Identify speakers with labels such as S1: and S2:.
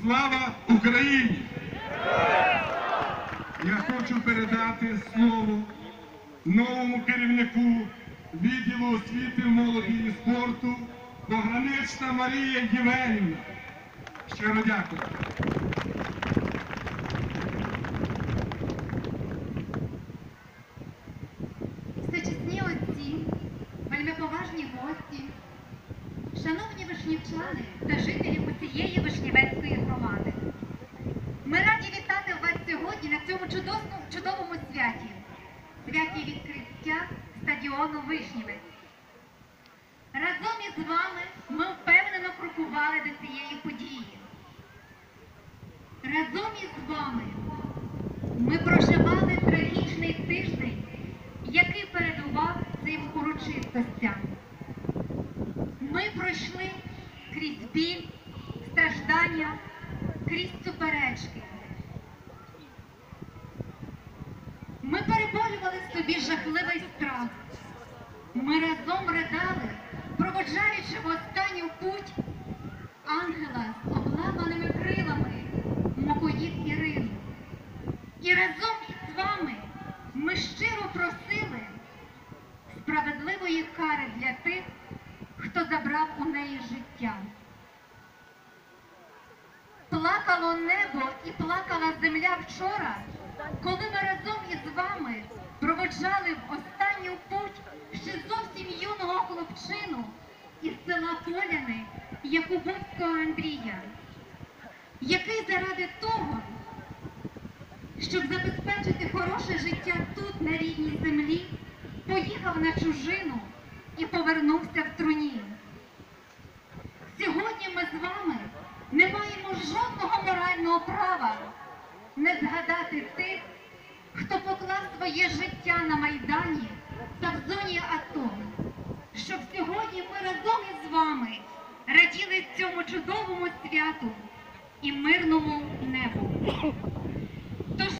S1: Слава Україні! Я хочу передати слово новому керівнику відділу освіти, молоді і спорту Погранична Марія Євгенівна. Щиро дякую.
S2: Всечесні отці, вельмиповажні гості, шановні вишнівчани та жителі усієї Вишнівецької громади. Ми раді вітати вас сьогодні на цьому чудосному, чудовому святі, святі відкриття стадіону Вишнівець. Разом із вами ми впевнено крокували до цієї події. Разом із вами ми проживали трагічний тиждень, який передував цим урочистостям. Ми пройшли крізь біль, страждання, крізь суперечки. Ми переболювали собі жахливий страх. Ми разом ридали, проводжаючи в останню путь ангела з обламаними крилами, Мокоїд Ірину. І разом із вами ми щиро просили справедливої кари для тих, хто забрав у неї життя. Плакало небо і плакала земля вчора, коли ми разом із вами проводжали в останню путь ще зовсім юного хлопчину із села Поляни Якубовського Андрія, який заради того, щоб забезпечити хороше життя тут, на рідній землі, поїхав на чужину і повернувся в труні. Сьогодні ми з вами не маємо жодного морального права не згадати тих, хто поклав своє життя на Майдані та в зоні АТО, щоб сьогодні ми разом із вами раділи цьому чудовому святу і мирному небу.